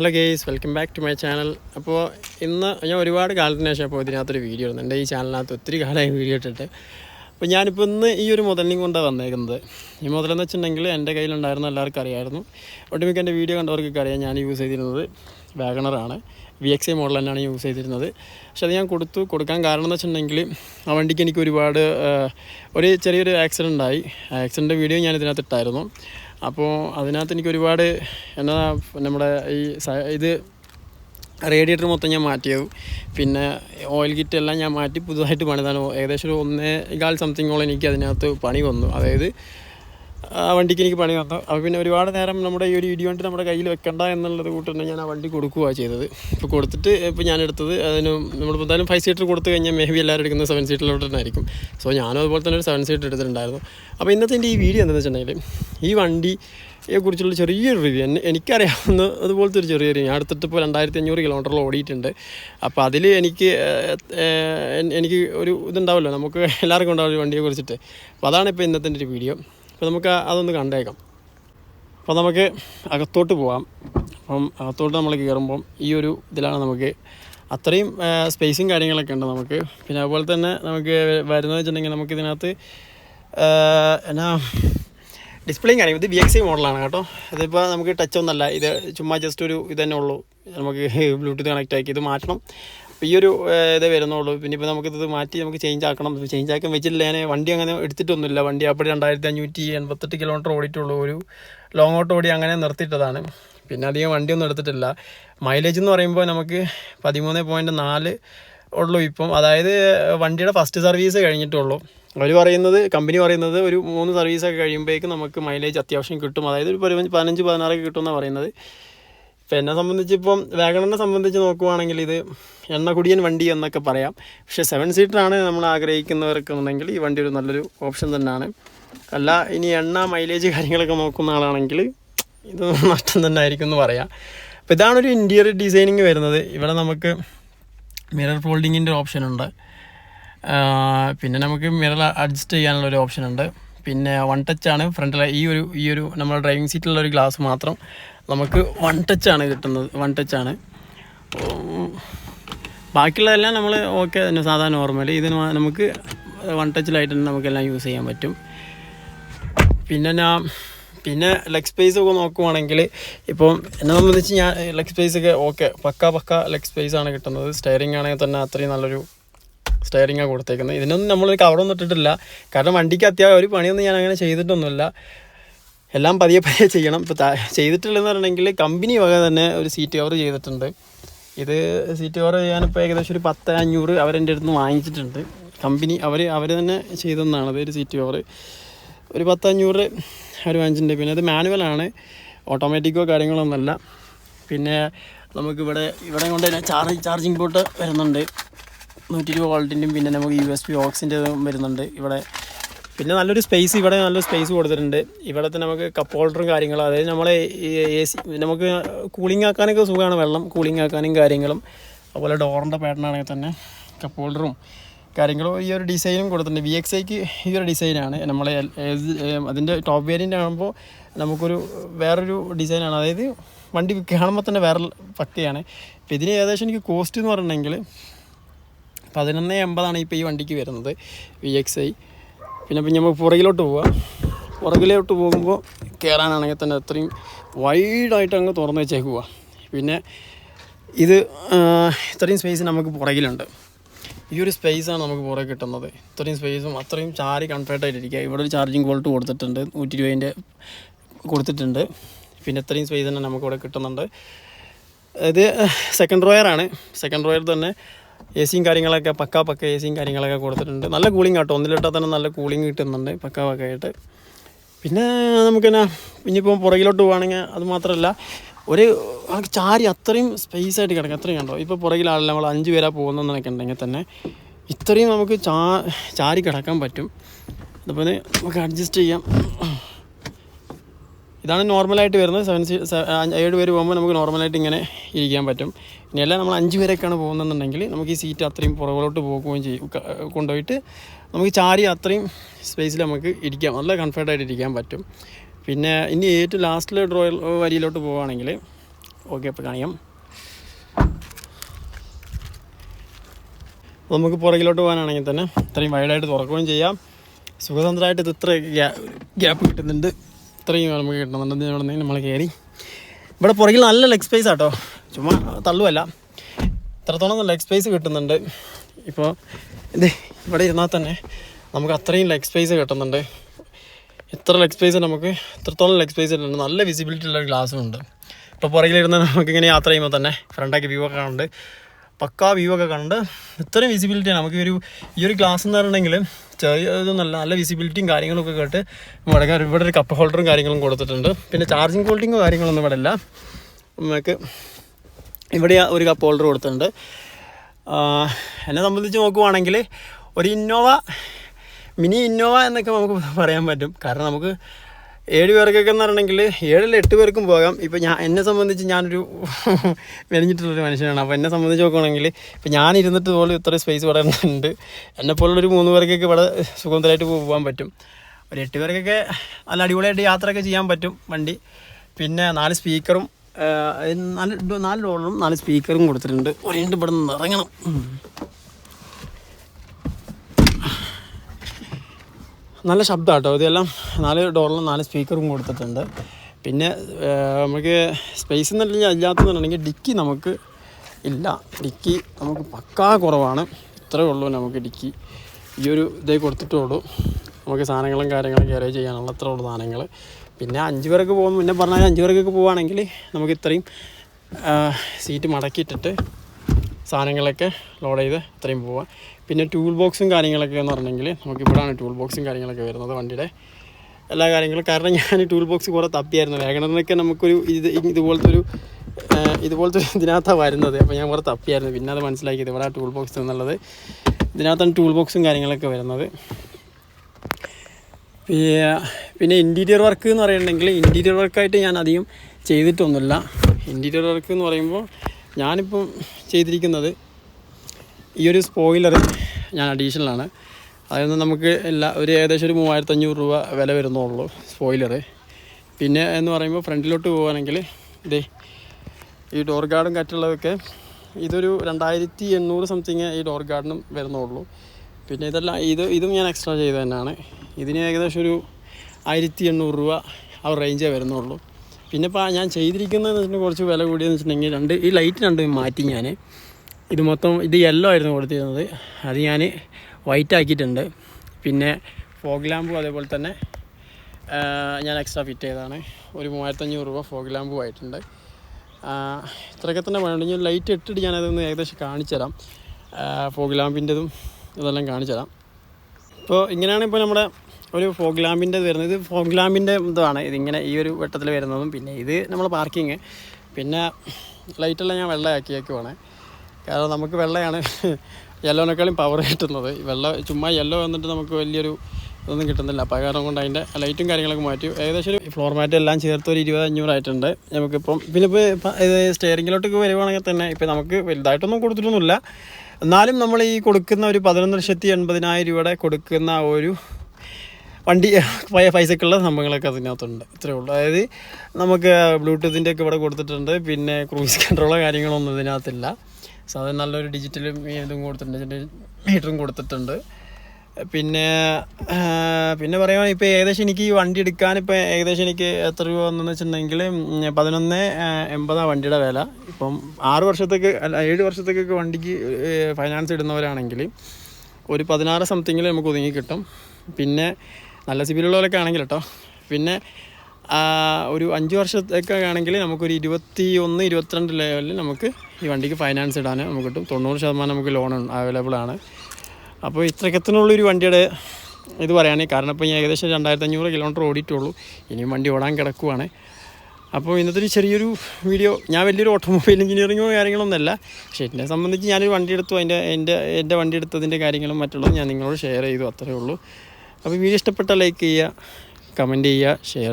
Hello guys welcome back to my channel അപ്പോൾ ഇന്ന് ഞാൻ ഒരുപാട് കാലത്തിന് ശേഷം അപ്പോൾ ഇതിനകത്തൊരു വീഡിയോ ഉണ്ട് എന്റെ ഈ ചാനലിനകത്ത് ഒത്തിരി കാലമായി വീഡിയോ ഇട്ടിട്ട്. അപ്പോൾ ഞാനിപ്പോൾ ഇന്ന് ഈ ഒരു മുതലിനും കൊണ്ടാണ് വന്നേക്കുന്നത്. ഈ മുതലെന്ന് വെച്ചിട്ടുണ്ടെങ്കിൽ എന്റെ കയ്യിലുണ്ടായിരുന്ന എല്ലാവർക്കും അറിയായിരുന്നു. ഒട്ടുമിക്ക എന്റെ വീഡിയോ കണ്ടവർക്കൊക്കെ അറിയാം ഞാൻ യൂസ് ചെയ്തിരുന്നത് വാഗണറാണ് വി എക്സ് ഐ മോഡൽ തന്നെയാണ് യൂസ് ചെയ്തിരുന്നത്. പക്ഷെ അത് ഞാൻ കൊടുത്തു. കൊടുക്കാൻ കാരണം എന്ന് വെച്ചിട്ടുണ്ടെങ്കിൽ ആ വണ്ടിക്ക് എനിക്ക് ഒരുപാട് ഒരു ചെറിയൊരു ആക്സിഡന്റ് ആയി. ആക്സിഡന്റ് വീഡിയോ ഞാൻ ഇതിനകത്ത് ഇട്ടായിരുന്നു. അപ്പോൾ അതിനകത്ത് എനിക്ക് ഒരുപാട് എന്നാ നമ്മുടെ ഈ ഇത് റേഡിയേറ്റർ മൊത്തം ഞാൻ മാറ്റിയത്. പിന്നെ ഓയിൽ കിറ്റ് എല്ലാം ഞാൻ മാറ്റി പുതുതായിട്ട് പണിതാണ്. ഏകദേശം ഒരു ഒന്നേ കാൽ സംതിങ്ങോളം എനിക്ക് അതിനകത്ത് പണി വന്നു. അതായത് ആ വണ്ടിക്ക് എനിക്ക് പണി വന്നു. അപ്പോൾ പിന്നെ ഒരുപാട് നേരം നമ്മുടെ ഈ ഒരു ഇടി വണ്ടി നമ്മുടെ കയ്യിൽ വെക്കണ്ട എന്നുള്ളത് കൂട്ട് തന്നെ ഞാൻ ആ വണ്ടി കൊടുക്കുകയാണ് ചെയ്തത്. ഇപ്പോൾ കൊടുത്തിട്ട് ഇപ്പോൾ ഞാൻ എടുത്തത് അതിന് നമ്മൾ എന്തായാലും ഫൈവ് സീറ്റർ കൊടുത്തു കഴിഞ്ഞാൽ മേ ബി എല്ലാവരും എടുക്കുന്ന സെവൻ സീറ്ററിലോട്ട് തന്നെ ആയിരിക്കും. സോ ഞാനും അതുപോലെ തന്നെ ഒരു സെവൻ സീറ്റർ എടുത്തിട്ടുണ്ടായിരുന്നു. അപ്പോൾ ഇന്നത്തെ എന്റെ ഈ വീഡിയോ എന്താണെന്ന് വെച്ചിട്ടുണ്ടെങ്കിൽ ഈ വണ്ടി കുറിച്ചുള്ള ചെറിയൊരു റിവ്യൂ എന്നെ എനിക്കറിയാവുന്ന അതുപോലത്തെ ഒരു ചെറിയ റിവ്യൂ ഞാൻ എടുത്തിട്ട് ഇപ്പോൾ രണ്ടായിരത്തി അഞ്ഞൂറ് കിലോമീറ്ററിൽ ഓടിയിട്ടുണ്ട്. അപ്പോൾ അതിൽ എനിക്ക് എനിക്ക് ഒരു ഇതുണ്ടാവുമല്ലോ നമുക്ക് എല്ലാവർക്കും ഉണ്ടാവും ഒരു വണ്ടിയെ കുറിച്ചിട്ട്. അപ്പോൾ അതാണ് ഇപ്പോൾ ഇന്നത്തെ ഒരു വീഡിയോ അപ്പോൾ നമുക്ക് അതൊന്ന് കണ്ടേക്കാം. അപ്പോൾ നമുക്ക് അകത്തോട്ട് പോവാം. അപ്പം അകത്തോട്ട് നമ്മൾ കയറുമ്പം ഈ ഒരു ഇതിലാണ് നമുക്ക് അത്രയും സ്പേസും കാര്യങ്ങളൊക്കെ ഉണ്ട് നമുക്ക്. പിന്നെ അതുപോലെ തന്നെ നമുക്ക് വരുന്നത് വെച്ചിട്ടുണ്ടെങ്കിൽ നമുക്ക് ഇതിനകത്ത് എന്നാ ഡിസ്പ്ലേയും കാര്യം. ഇത് ബി എക്സ് ഐ മോഡലാണ് കേട്ടോ. ഇതിപ്പോൾ നമുക്ക് ടച്ച് ഒന്നല്ല. ഇത് ചുമ്മാ ജസ്റ്റ് ഒരു ഇത് തന്നെ ഉള്ളൂ. നമുക്ക് ബ്ലൂടൂത്ത് കണക്റ്റ് ആക്കി ഇത് മാറ്റണം. അപ്പോൾ ഈ ഒരു ഇതേ വരുന്നുള്ളൂ. പിന്നെ ഇപ്പോൾ നമുക്കിത് മാറ്റി നമുക്ക് ചേഞ്ച് ആക്കണം. ചേഞ്ച് ആക്കാൻ വെച്ചിട്ടില്ല ഞാൻ. വണ്ടി അങ്ങനെ എടുത്തിട്ടൊന്നുമില്ല. വണ്ടി അപ്പോൾ രണ്ടായിരത്തി അഞ്ഞൂറ്റി എൺപത്തെട്ട് കിലോമീറ്റർ ഓടിയിട്ടുള്ളൂ. ഒരു ലോങ് ഔട്ട് ഓടി അങ്ങനെ നിർത്തിയിട്ടതാണ്. പിന്നെ അധികം വണ്ടിയൊന്നും എടുത്തിട്ടില്ല. മൈലേജ് എന്ന് പറയുമ്പോൾ നമുക്ക് പതിമൂന്ന് പോയിന്റ് നാല് ഉള്ളൂ ഇപ്പം. അതായത് വണ്ടിയുടെ ഫസ്റ്റ് സർവീസ് കഴിഞ്ഞിട്ടുള്ളൂ. അവർ പറയുന്നത് കമ്പനി പറയുന്നത് ഒരു മൂന്ന് സർവീസൊക്കെ കഴിയുമ്പോഴേക്കും നമുക്ക് മൈലേജ് അത്യാവശ്യം കിട്ടും. അതായത് ഒരു പതിനഞ്ച് പതിനാറൊക്കെ കിട്ടുമെന്നാണ് പറയുന്നത്. ഇപ്പം എന്നെ സംബന്ധിച്ച് ഇപ്പം സംബന്ധിച്ച് നോക്കുവാണെങ്കിൽ ഇത് എണ്ണ കുടിയൻ വണ്ടി എന്നൊക്കെ പറയാം. പക്ഷേ സെവൻ സീറ്ററാണ് നമ്മൾ ആഗ്രഹിക്കുന്നവർക്ക് ഉണ്ടെങ്കിൽ ഈ വണ്ടി ഒരു നല്ലൊരു ഓപ്ഷൻ തന്നെയാണ്. അല്ല ഇനി എണ്ണ മൈലേജ് കാര്യങ്ങളൊക്കെ നോക്കുന്ന ആളാണെങ്കിൽ ഇത് നഷ്ടം തന്നെ ആയിരിക്കും എന്ന് പറയാം. അപ്പോൾ ഇതാണൊരു ഇന്റീരിയർ ഡിസൈനിങ് വരുന്നത്. ഇവിടെ നമുക്ക് മിറർ ഫോൾഡിങ്ങിന്റെ ഓപ്ഷൻ ഉണ്ട്. പിന്നെ നമുക്ക് മിറർ അഡ്ജസ്റ്റ് ചെയ്യാനുള്ള ഒരു ഓപ്ഷൻ ഉണ്ട്. പിന്നെ വൺ ടച്ച് ആണ്. ഫ്രണ്ടിലെ ഈ ഒരു ഈ ഒരു നമ്മുടെ ഡ്രൈവിംഗ് സീറ്റിലുള്ള ഒരു ഗ്ലാസ് മാത്രം നമുക്ക് വൺ ടച്ച് ആണ് കിട്ടുന്നത് വൺ ടച്ച് ആണ്. ഉം, ബാക്കിയുള്ളതെല്ലാം നമ്മൾ ഓക്കെ തന്നെ സാധാരണ നോർമൽ ഇതിന് നമുക്ക് വൺ ടച്ചിലായിട്ട് തന്നെ നമുക്കെല്ലാം യൂസ് ചെയ്യാൻ പറ്റും. പിന്നെ ഞാൻ പിന്നെ ലെഗ് സ്പേസ് ഒക്കെ നോക്കുവാണെങ്കിൽ ഇപ്പം എന്നെ സംബന്ധിച്ച് ഞാൻ ലെഗ് സ്പേസ് ഒക്കെ ഓക്കെ പക്ക പക്ക ലെഗ് സ്പേസ് ആണ് കിട്ടുന്നത്. സ്റ്റെയറിംഗ് ആണെങ്കിൽ തന്നെ അത്രയും നല്ലൊരു സ്റ്റെയറിംഗ് ആണ് കൊടുത്തേക്കുന്നത്. ഇതിനൊന്നും നമ്മളൊരു കവറൊന്നും ഇട്ടിട്ടില്ല. കാരണം വണ്ടിക്ക് അത്യാവശ്യം ഒരു പണിയൊന്നും ഞാൻ അങ്ങനെ ചെയ്തിട്ടൊന്നുമില്ല. എല്ലാം പതിയെ പതിയെ ചെയ്യണം. ഇപ്പോൾ ചെയ്തിട്ടുള്ളതെന്ന് പറഞ്ഞിട്ടുണ്ടെങ്കിൽ കമ്പനി വക തന്നെ ഒരു സീറ്റ് കവർ ചെയ്തിട്ടുണ്ട്. ഇത് സീറ്റ് കവർ ചെയ്യാനിപ്പോൾ ഏകദേശം ഒരു പത്ത് അഞ്ഞൂറ് അവരെന്റെ അടുത്ത് വാങ്ങിച്ചിട്ടുണ്ട്. കമ്പനി അവർ അവർ തന്നെ ചെയ്തെന്നാണ്. ഒരു സീറ്റ് കവർ ഒരു പത്തഞ്ഞൂറ് അവർ വാങ്ങിച്ചിട്ടുണ്ട്. പിന്നെ അത് മാനുവലാണ് ഓട്ടോമാറ്റിക്കോ കാര്യങ്ങളൊന്നുമല്ല പിന്നെ നമുക്കിവിടെ ഇവിടെ കൊണ്ട് തന്നെ ചാർജ് ചാർജിങ് പോർട്ട് വരുന്നുണ്ട്. നൂറ്റി ഇരുപത് വോൾട്ടിന്റെയും പിന്നെ നമുക്ക് യു എസ് പി ഓക്സിന്റെ വരുന്നുണ്ട്. ഇവിടെ പിന്നെ നല്ലൊരു സ്പേസ് ഇവിടെ നല്ലൊരു സ്പേസ് കൊടുത്തിട്ടുണ്ട്. ഇവിടെ തന്നെ നമുക്ക് കപ്പ് ഹോൾഡറും കാര്യങ്ങളും അതായത് നമ്മളെ എ സി നമുക്ക് കൂളിംഗ് ആക്കാനൊക്കെ സുഖമാണ് വെള്ളം കൂളിംഗ് ആക്കാനും കാര്യങ്ങളും. അതുപോലെ ഡോറിന്റെ പാറ്റേണാണെങ്കിൽ തന്നെ കപ്പ് ഹോൾഡറും കാര്യങ്ങളും ഈ ഒരു ഡിസൈനും കൊടുത്തിട്ടുണ്ട്. വി എക്സ് ഐക്ക് ഈ ഒരു ഡിസൈനാണ് നമ്മൾ അതിന്റെ ടോപ്പ് വേരിയന്റ് ആകുമ്പോൾ നമുക്കൊരു വേറൊരു ഡിസൈനാണ് അതായത് വണ്ടി കാണുമ്പോൾ തന്നെ വേറെ പക്കയാണ്. അപ്പോൾ ഇതിന് ഏകദേശം എനിക്ക് കോസ്റ്റ് എന്ന് പറഞ്ഞിട്ടുണ്ടെങ്കിൽ പതിനൊന്ന് എൺപതാണ് ഇപ്പോൾ ഈ വണ്ടിക്ക് വരുന്നത് വി എക്സ് ഐ പിന്നെ പിന്നെ നമുക്ക് പുറകിലോട്ട് പോവാം. പുറകിലോട്ട് പോകുമ്പോൾ കയറാനാണെങ്കിൽ തന്നെ അത്രയും വൈഡായിട്ട് അങ്ങ് തുറന്ന് വെച്ചേക്കുക പിന്നെ ഇത് ഇത്രയും സ്പേസ് നമുക്ക് പുറകിലുണ്ട്. ഈ ഒരു സ്പേസാണ് നമുക്ക് പുറകെ കിട്ടുന്നത്. ഇത്രയും സ്പേസും അത്രയും ചാരി കംഫർട്ടായിട്ടിരിക്കുക ഇവിടെ ഒരു ചാർജിങ് ക്വാളിറ്റി കൊടുത്തിട്ടുണ്ട്. നൂറ്റി ഇരുപതിന്റെ കൊടുത്തിട്ടുണ്ട്. പിന്നെ ഇത്രയും സ്പേസ് തന്നെ നമുക്കിവിടെ കിട്ടുന്നുണ്ട്. ഇത് സെക്കൻഡ് റോയറാണ് സെക്കൻഡ് റോയർ തന്നെ എ സിയും കാര്യങ്ങളൊക്കെ പക്ക പക്ക എ സിയും കാര്യങ്ങളൊക്കെ കൊടുത്തിട്ടുണ്ട്. നല്ല കൂളിംഗ് ആട്ടോ. ഒന്നിലിട്ടാൽ തന്നെ നല്ല കൂളിംഗ് കിട്ടുന്നുണ്ട് പക്ക പക്കയായിട്ട് പിന്നെ നമുക്കെന്നാ ഇനിയിപ്പോൾ പുറകിലോട്ട് പോവുകയാണെങ്കിൽ അത് മാത്രമല്ല ഒരു ചാരി അത്രയും സ്പേസ് ആയിട്ട് കിടക്കും. അത്രയും കണ്ടോ? ഇപ്പോൾ പുറകിലാണല്ലോ നമ്മൾ അഞ്ച് പേരാ പോകുന്നതെന്നൊക്കെ ഉണ്ടെങ്കിൽ തന്നെ ഇത്രയും നമുക്ക് ചാ ചാരി കിടക്കാൻ പറ്റും. അതുപോലെ നമുക്ക് അഡ്ജസ്റ്റ് ചെയ്യാം. ഇതാണ് നോർമലായിട്ട് വരുന്നത്. സെവൻ സീ ഏഴ് പേര് പോകുമ്പോൾ നമുക്ക് നോർമലായിട്ട് ഇങ്ങനെ ഇരിക്കാൻ പറ്റും. ഇനി ഇനിയല്ല നമ്മൾ അഞ്ച് പേരൊക്കെയാണ് പോകുന്നതെന്നുണ്ടെങ്കിൽ നമുക്ക് ഈ സീറ്റ് അത്രയും പുറകോട്ട് പോകുകയും ചെയ്യും. കൊണ്ടുപോയിട്ട് നമുക്ക് ചാരി അത്രയും സ്പേസിൽ നമുക്ക് ഇരിക്കാം. നല്ല കംഫർട്ടായിട്ട് ഇരിക്കാൻ പറ്റും. പിന്നെ ഇനി ഏറ്റവും ലാസ്റ്റിലെ ഡ്രോയർ വരിയിലോട്ട് പോവുകയാണെങ്കിൽ ഓക്കെ അപ്പോൾ കാണിക്കാം. നമുക്ക് പുറകിലോട്ട് പോകാനാണെങ്കിൽ തന്നെ ഇത്രയും വൈഡായിട്ട് തുറക്കുകയും ചെയ്യാം. സുഖതന്ത്രമായിട്ട് ഇത് ഇത്ര ഗ്യാപ്പ് കിട്ടുന്നുണ്ട്. ഇത്രയും നമുക്ക് കിട്ടണമെന്നുണ്ടെങ്കിൽ ഇവിടെ നിന്ന് നമ്മൾ കയറി. ഇവിടെ പുറകിൽ നല്ല ലെഗ് സ്പേസ് ആട്ടോ. ചുമ്മാ തള്ളുമല്ല ഇത്രത്തോളം ലെഗ് സ്പേസ് കിട്ടുന്നുണ്ട്. ഇപ്പോൾ ഇത് ഇവിടെ ഇരുന്നാൽ തന്നെ നമുക്ക് അത്രയും ലെഗ് സ്പേസ് കിട്ടുന്നുണ്ട്. എത്ര ലെഗ് സ്പേസ് നമുക്ക് ഇത്രത്തോളം ലെഗ് സ്പേസ് ഉണ്ട് നല്ല വിസിബിലിറ്റി ഉള്ള ഒരു ഗ്ലാസ്സും ഉണ്ട്. ഇപ്പോൾ പുറകിലിരുന്ന് നമുക്കിങ്ങനെ യാത്ര ചെയ്യുമ്പോൾ തന്നെ ഫ്രണ്ടൊക്കെ വ്യൂ ഒക്കെ കണ്ട് പക്കാ വ്യൂ ഒക്കെ കണ്ട് ഇത്രയും വിസിബിലിറ്റിയാണ് നമുക്ക് ഈ ഒരു ഈ ഒരു ഗ്ലാസ് എന്ന് പറഞ്ഞിട്ടുണ്ടെങ്കിൽ ചെറിയ ഇതൊന്നല്ല നല്ല വിസിബിലിറ്റിയും കാര്യങ്ങളൊക്കെ കേട്ട് ഇവിടെ ഇവിടെ ഒരു കപ്പ് ഹോൾഡറും കാര്യങ്ങളും കൊടുത്തിട്ടുണ്ട്. പിന്നെ ചാർജിങ് ഹോൾഡിങ്ങോ കാര്യങ്ങളൊന്നും ഇവിടെ ഇല്ല. നമുക്ക് ഇവിടെ ഒരു കപ്പ് ഹോൾഡർ കൊടുത്തിട്ടുണ്ട്. എന്നെ സംബന്ധിച്ച് നോക്കുവാണെങ്കിൽ ഒരു ഇന്നോവ മിനി ഇന്നോവ എന്നൊക്കെ നമുക്ക് പറയാൻ പറ്റും. കാരണം നമുക്ക് ഏഴ് പേർക്കൊക്കെ എന്ന് പറഞ്ഞിട്ടുണ്ടെങ്കിൽ ഏഴിൽ എട്ട് പേർക്കും പോകാം. ഇപ്പോൾ ഞാൻ എന്നെ സംബന്ധിച്ച് ഞാനൊരു മെലിഞ്ഞിട്ടുള്ളൊരു മനുഷ്യനാണ്. അപ്പോൾ എന്നെ സംബന്ധിച്ച് നോക്കുകയാണെങ്കിൽ ഇപ്പോൾ ഞാൻ ഇരുന്നിട്ട് പോലും ഇത്ര സ്പേസ് ഇവിടെ ഉണ്ട് എന്നെപ്പോലുള്ളൊരു മൂന്ന് പേർക്കൊക്കെ ഇവിടെ സുഖന്തരായിട്ട് പോകാൻ പറ്റും. ഒരു എട്ട് പേർക്കൊക്കെ നല്ല അടിപൊളിയായിട്ട് യാത്രയൊക്കെ ചെയ്യാൻ പറ്റും വണ്ടി. പിന്നെ നാല് സ്പീക്കറും നാല് നാല് ഡോളറും നാല് സ്പീക്കറും കൊടുത്തിട്ടുണ്ട്. ഒരു ഇവിടെ നിന്ന് ഇറങ്ങണം നല്ല ശബ്ദം കേട്ടോ ഇതെല്ലാം നാല് ഡോറിലും നാല് സ്പീക്കറും കൊടുത്തിട്ടുണ്ട്. പിന്നെ നമുക്ക് സ്പേസ് എന്നല്ല ഇല്ലാത്തതെന്നുണ്ടെങ്കിൽ ഡിക്കി നമുക്ക് ഇല്ല. ഡിക്കി നമുക്ക് പക്കാ കുറവാണ്. ഇത്രയേ ഉള്ളൂ നമുക്ക് ഡിക്കി. ഈ ഒരു ഇതേ കൊടുത്തിട്ടുള്ളൂ നമുക്ക് സാധനങ്ങളും കാര്യങ്ങളും കയറി ചെയ്യാനുള്ള അത്ര ഉള്ളൂ സാധനങ്ങൾ പിന്നെ അഞ്ച് പേർക്ക് പോകുമ്പോൾ പിന്നെ പറഞ്ഞാൽ അഞ്ച് പേർക്കൊക്കെ പോവുകയാണെങ്കിൽ നമുക്ക് ഇത്രയും സീറ്റ് മടക്കിയിട്ടിട്ട് സാധനങ്ങളൊക്കെ ലോഡ് ചെയ്ത് അത്രയും പോവാം. പിന്നെ ടൂൾ ബോക്സും കാര്യങ്ങളൊക്കെ എന്ന് പറഞ്ഞെങ്കിൽ നമുക്ക് ടൂൾ ബോക്സും കാര്യങ്ങളൊക്കെ വരുന്നത് വണ്ടിയുടെ എല്ലാ കാര്യങ്ങളും. കാരണം ഞാൻ ടൂൾ ബോക്സ് കുറേ തപ്പിയായിരുന്നു. വേഗണറിനൊക്കെ നമുക്കൊരു ഇത് ഇതുപോലത്തെ ഒരു ഇതുപോലത്തെ ഇതിനകത്താണ് വരുന്നത്. അപ്പോൾ ഞാൻ കുറേ തപ്പിയായിരുന്നു. പിന്നെ അത് മനസ്സിലാക്കിയത് ഇവിടെ ടൂൾ ബോക്സ് എന്നുള്ളത്. ഇതിനകത്താണ് ടൂൾ ബോക്സും കാര്യങ്ങളൊക്കെ വരുന്നത്. പിന്നെ പിന്നെ ഇന്റീരിയർ വർക്ക് എന്ന് പറയുന്നുണ്ടെങ്കിൽ ഇന്റീരിയർ വർക്കായിട്ട് ഞാൻ അധികം ചെയ്തിട്ടൊന്നുമില്ല. ഇന്റീരിയർ വർക്ക് എന്ന് പറയുമ്പോൾ ഞാനിപ്പം ചെയ്തിരിക്കുന്നത് ഈ ഒരു സ്പോയിലർ ഞാൻ അഡീഷണലാണ് അതിന് നമുക്ക് എല്ലാ ഒരു ഏകദേശം ഒരു മൂവായിരത്തി അഞ്ഞൂറ് രൂപ വില വരുന്നുള്ളൂ സ്പോയിലർ പിന്നെ എന്ന് പറയുമ്പോൾ ഫ്രണ്ടിലോട്ട് പോകുകയാണെങ്കിൽ ഇതേ ഈ ഡോർ ഗാർഡും കറ്റുള്ളതൊക്കെ ഇതൊരു രണ്ടായിരത്തി എണ്ണൂറ് സംതിങ് ഈ ഡോർ ഗാർഡനും വരുന്നുള്ളൂ. പിന്നെ ഇതെല്ലാം ഇത് ഇതും ഞാൻ എക്സ്ട്രാ ചെയ്ത് തന്നെയാണ്. ഇതിന് ഏകദേശം ഒരു ആയിരത്തി എണ്ണൂറ് രൂപ ആ റേഞ്ചേ വരുന്നുള്ളൂ. പിന്നെ ഇപ്പോൾ ഞാൻ ചെയ്തിരിക്കുന്നതെന്ന് വെച്ചിട്ടുണ്ടെങ്കിൽ കുറച്ച് വില കൂടിയെന്ന് വെച്ചിട്ടുണ്ടെങ്കിൽ രണ്ട് ഈ ലൈറ്റ് രണ്ട് മാറ്റി ഞാൻ. ഇത് മൊത്തം ഇത് യെല്ലോ ആയിരുന്നു കൊടുത്തിരുന്നത്. അത് ഞാൻ വൈറ്റ് ആക്കിയിട്ടുണ്ട്. പിന്നെ ഫോഗ് ലാമ്പും അതേപോലെ തന്നെ ഞാൻ എക്സ്ട്രാ ഫിറ്റ് ചെയ്തതാണ്. ഒരു മൂവായിരത്തഞ്ഞൂറ് രൂപ ഫോഗ് ലാമ്പും ആയിട്ടുണ്ട്. ഇത്രയൊക്കെ തന്നെ വേണം. ഞാൻ ലൈറ്റ് ഇട്ടിട്ട് ഞാനതൊന്ന് ഏകദേശം കാണിച്ചു തരാം. ഫോഗ് ലാമ്പിന്റെതും ഇതെല്ലാം കാണിച്ചു തരാം. ഇപ്പോൾ ഇങ്ങനെയാണ് ഇപ്പോൾ നമ്മുടെ ഒരു ഫോഗ് ലാമ്പിന്റെ വരുന്നത്. ഇത് ഫോഗ് ലാമ്പിന്റെ ഇതാണ്. ഇതിങ്ങനെ ഈ ഒരു വെട്ടത്തിൽ വരുന്നതും പിന്നെ ഇത് നമ്മൾ പാർക്കിങ് പിന്നെ ലൈറ്റെല്ലാം ഞാൻ വെള്ളയാക്കിയേക്കുവാണ്. കാരണം നമുക്ക് വെള്ളയാണ് യെല്ലോനേക്കാളും പവർ കിട്ടുന്നത്. വെള്ള ചുമ്മാ യെല്ലോ വന്നിട്ട് നമുക്ക് വലിയൊരു ഇതൊന്നും കിട്ടുന്നില്ല. അപ്പോൾ കാരണം കൊണ്ട് അതിന്റെ ലൈറ്റും കാര്യങ്ങളൊക്കെ മാറ്റി. ഏകദേശം ഒരു ഫ്ലോർ മാറ്റ് എല്ലാം ചേർത്ത് ഒരു ഇരുപത് അഞ്ഞൂറായിട്ടുണ്ട് നമുക്കിപ്പം. പിന്നെ ഇപ്പോൾ ഇപ്പം ഇത് സ്റ്റെയറിങ്ങിലോട്ടൊക്കെ വരുവാണെങ്കിൽ തന്നെ ഇപ്പോൾ നമുക്ക് വലുതായിട്ടൊന്നും കൊടുത്തിട്ടൊന്നുമില്ല. എന്നാലും നമ്മൾ ഈ കൊടുക്കുന്ന ഒരു പതിനൊന്ന് ലക്ഷത്തി എൺപതിനായിരം രൂപയുടെ കൊടുക്കുന്ന ഒരു വണ്ടി പൈസക്കുള്ള സംഭവങ്ങളൊക്കെ അതിനകത്തുണ്ട്. ഇത്രയേ ഉള്ളൂ. അതായത് നമുക്ക് ബ്ലൂടൂത്തിന്റെ ഒക്കെ ഇവിടെ കൊടുത്തിട്ടുണ്ട്. പിന്നെ ക്രൂസ് കൺട്രോളോ കാര്യങ്ങളൊന്നും ഇതിനകത്തില്ല. സാധാരണ നല്ലൊരു ഡിജിറ്റലും ഇതും കൊടുത്തിട്ടുണ്ട് മീറ്ററും കൊടുത്തിട്ടുണ്ട്. പിന്നെ പിന്നെ പറയുകയാണെങ്കിൽ ഇപ്പോൾ ഏകദേശം എനിക്ക് ഈ വണ്ടി എടുക്കാൻ ഇപ്പോൾ ഏകദേശം എനിക്ക് എത്ര രൂപ വന്നെന്ന് വെച്ചിട്ടുണ്ടെങ്കിൽ പതിനൊന്ന് എൺപതാണ് വണ്ടിയുടെ വില. ഇപ്പം ആറ് വർഷത്തേക്ക് അല്ല ഏഴ് വർഷത്തേക്കൊക്കെ വണ്ടിക്ക് ഫൈനാൻസ് ഇടുന്നവരാണെങ്കിൽ ഒരു പതിനാറ് സംതിങ്ങിൽ നമുക്ക് ഒതുങ്ങി കിട്ടും. പിന്നെ നല്ല സിബിലുള്ളവരൊക്കെ ആണെങ്കിൽ കേട്ടോ പിന്നെ ഒരു അഞ്ച് വർഷത്തേക്ക് ആണെങ്കിൽ നമുക്കൊരു ഇരുപത്തി ഒന്ന് ഇരുപത്തിരണ്ട് ലെവലിൽ നമുക്ക് ഈ വണ്ടിക്ക് ഫൈനാൻസ് ഇടാൻ നമുക്ക് കിട്ടും. തൊണ്ണൂറ് ശതമാനം നമുക്ക് ലോൺ അവൈലബിൾ ആണ്. അപ്പോൾ ഇത്രയ്ക്കത്തിനുള്ളൊരു വണ്ടിയുടെ ഇത് പറയുകയാണെങ്കിൽ കാരണം ഇപ്പോൾ ഞാൻ ഏകദേശം രണ്ടായിരത്തി അഞ്ഞൂറ് കിലോമീറ്റർ ഓടിയിട്ടുള്ളൂ. ഇനിയും വണ്ടി ഓടാൻ കിടക്കുവാണ്. അപ്പോൾ ഇന്നത്തെ ചെറിയൊരു വീഡിയോ ഞാൻ വലിയൊരു ഓട്ടോമൊബൈൽ എഞ്ചിനീയറിങ്ങോ കാര്യങ്ങളൊന്നുമല്ല പക്ഷേ എന്നെ സംബന്ധിച്ച് ഞാനൊരു വണ്ടി എടുത്തു. അതിന്റെ എന്റെ എന്റെ വണ്ടി എടുത്തതിന്റെ കാര്യങ്ങളും മറ്റുള്ളതും ഞാൻ നിങ്ങളോട് ഷെയർ ചെയ്തു. അത്രയേ ഉള്ളൂ. അപ്പോൾ വീഡിയോ ഇഷ്ടപ്പെട്ട ലൈക്ക് ചെയ്യുക കമന്റ് ചെയ്യുക ഷെയർ